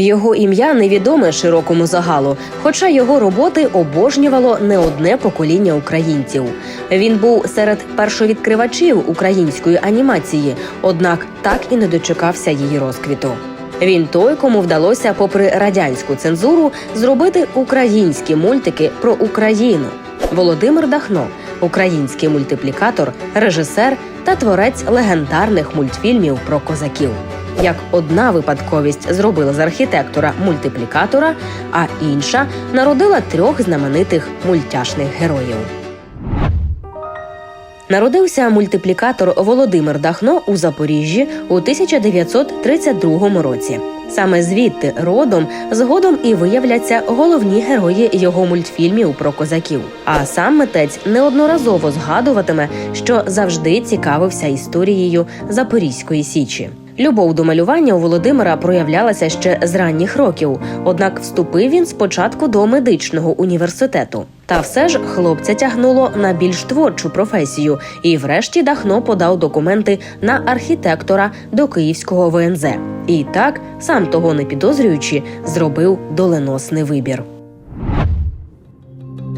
Його ім'я невідоме широкому загалу, хоча його роботи обожнювало не одне покоління українців. Він був серед першовідкривачів української анімації, однак так і не дочекався її розквіту. Він той, кому вдалося, попри радянську цензуру, зробити українські мультики про Україну. Володимир Дахно, український мультиплікатор, режисер та творець легендарних мультфільмів про козаків. Як одна випадковість зробила з архітектора мультиплікатора, а інша народила трьох знаменитих мультяшних героїв. Народився мультиплікатор Володимир Дахно у Запоріжжі у 1932 році. Саме звідти родом згодом і виявляться головні герої його мультфільмів про козаків. А сам митець неодноразово згадуватиме, що завжди цікавився історією Запорізької січі. Любов до малювання у Володимира проявлялася ще з ранніх років, однак вступив він спочатку до медичного університету. Та все ж хлопця тягнуло на більш творчу професію, і врешті Дахно подав документи на архітектора до Київського ВНЗ. І так, сам того не підозрюючи, зробив доленосний вибір.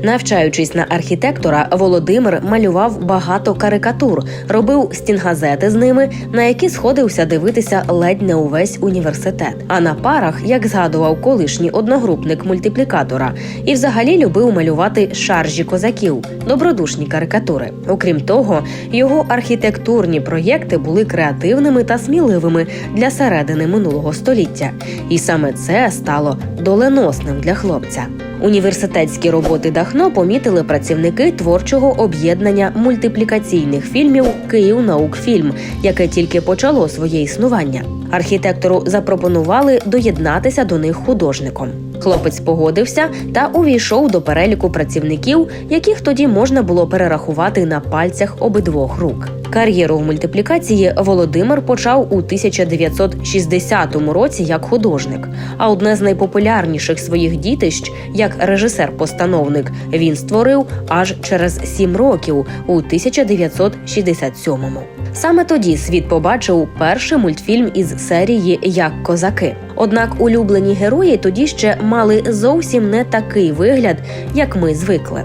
Навчаючись на архітектора, Володимир малював багато карикатур, робив стінгазети з ними, на які сходився дивитися ледь не увесь університет. А на парах, як згадував колишній одногрупник мультиплікатора, і взагалі любив малювати шаржі козаків, добродушні карикатури. Окрім того, його архітектурні проєкти були креативними та сміливими для середини минулого століття, і саме це стало доленосним для хлопця. Університетські роботи Дахно помітили працівники творчого об'єднання мультиплікаційних фільмів Київ Наукфільм, яке тільки почало своє існування. Архітектору запропонували доєднатися до них художником. Хлопець погодився та увійшов до переліку працівників, яких тоді можна було перерахувати на пальцях обидвох рук. Кар'єру в мультиплікації Володимир почав у 1960 році як художник. А одне з найпопулярніших своїх дітищ, як режисер-постановник, він створив аж через сім років у 1967-му. Саме тоді світ побачив перший мультфільм із серії Як козаки. Однак улюблені герої тоді ще мали зовсім не такий вигляд, як ми звикли.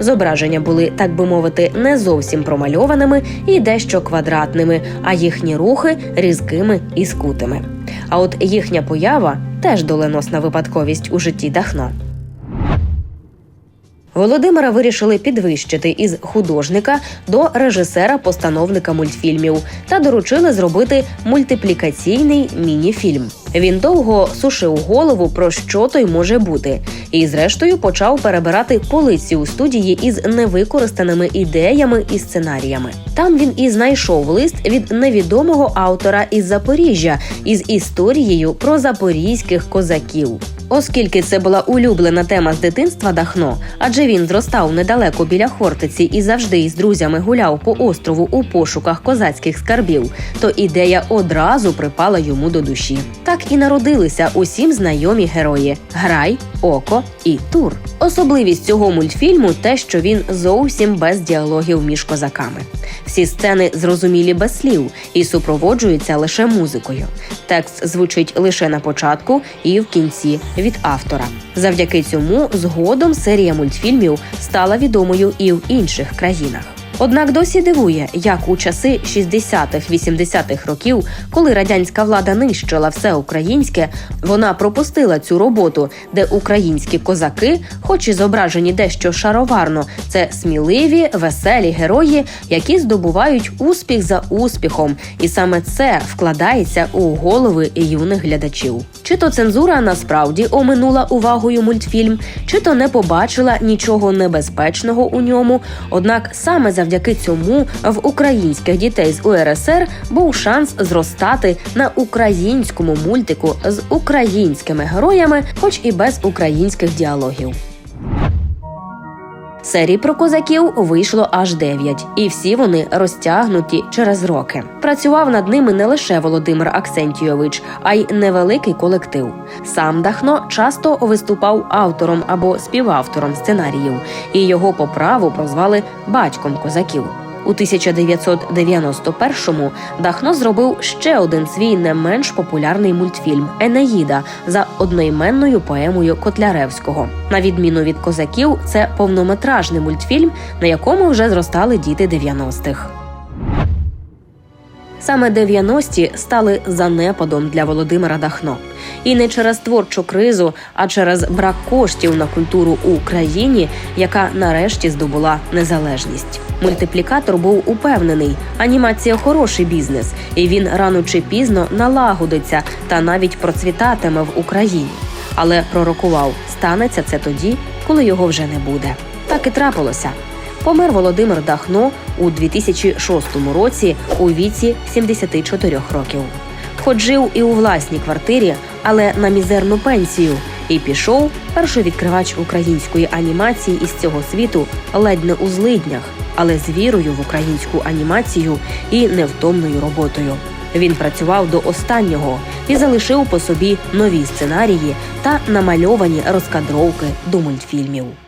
Зображення були, так би мовити, не зовсім промальованими і дещо квадратними, а їхні рухи різкими і скутими. А от їхня поява теж доленосна випадковість у житті Дахно. Володимира вирішили підвищити із художника до режисера-постановника мультфільмів та доручили зробити мультиплікаційний міні-фільм. Він довго сушив голову про що той може бути, і зрештою почав перебирати полиці у студії із невикористаними ідеями і сценаріями. Там він і знайшов лист від невідомого автора із Запоріжжя із історією про запорізьких козаків. Оскільки це була улюблена тема з дитинства Дахно, адже він зростав недалеко біля Хортиці і завжди із друзями гуляв по острову у пошуках козацьких скарбів, то ідея одразу припала йому до душі. Так і народилися усім знайомі герої: Грай, Око і Тур. Особливість цього мультфільму те, що він зовсім без діалогів між козаками. Всі сцени зрозумілі без слів і супроводжуються лише музикою. Текст звучить лише на початку і в кінці від автора. Завдяки цьому згодом серія мультфільмів стала відомою і в інших країнах. Однак досі дивує, як у часи 60-х-80-х років, коли радянська влада нищила все українське, вона пропустила цю роботу, де українські козаки, хоч і зображені дещо шароварно, це сміливі, веселі герої, які здобувають успіх за успіхом, і саме це вкладається у голови юних глядачів. Чи то цензура насправді оминула увагою мультфільм, чи то не побачила нічого небезпечного у ньому. Однак саме завдяки цьому в українських дітей з УРСР був шанс зростати на українському мультику з українськими героями, хоч і без українських діалогів. Серій про козаків вийшло аж дев'ять, і всі вони розтягнуті через роки. Працював над ними не лише Володимир Аксентійович, а й невеликий колектив. Сам Дахно часто виступав автором або співавтором сценаріїв, і його по праву прозвали батьком козаків. У 1991-му Дахно зробив ще один свій не менш популярний мультфільм Енеїда за одноіменною поемою Котляревського. На відміну від козаків, це повнометражний мультфільм, на якому вже зростали діти 90-х. Саме 90-ті стали занепадом для Володимира Дахно. І не через творчу кризу, а через брак коштів на культуру у Україні, яка нарешті здобула незалежність. Мультиплікатор був упевнений, анімація хороший бізнес, і він рано чи пізно налагодиться та навіть процвітатиме в Україні. Але пророкував, станеться це тоді, коли його вже не буде. Так і трапилося. Помер Володимир Дахно у 2006 році у віці 74 років. Хоч жив і у власній квартирі, але на мізерну пенсію, і пішов першовідкривач української анімації із цього світу ледь не у злиднях, але з вірою в українську анімацію і невтомною роботою. Він працював до останнього і залишив по собі нові сценарії та намальовані розкадровки до мультфільмів.